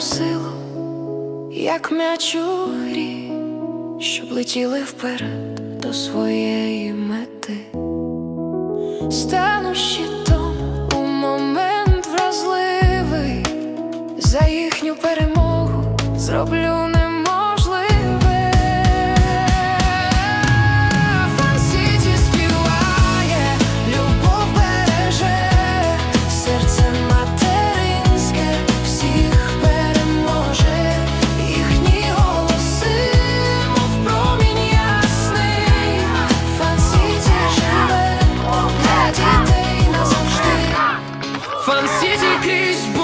їм силу, як м'яч у грі, щоб летіли вперед до своєї мети. Стану щитом у момент вразливий, за їхню перемогу зроблю Fancy please.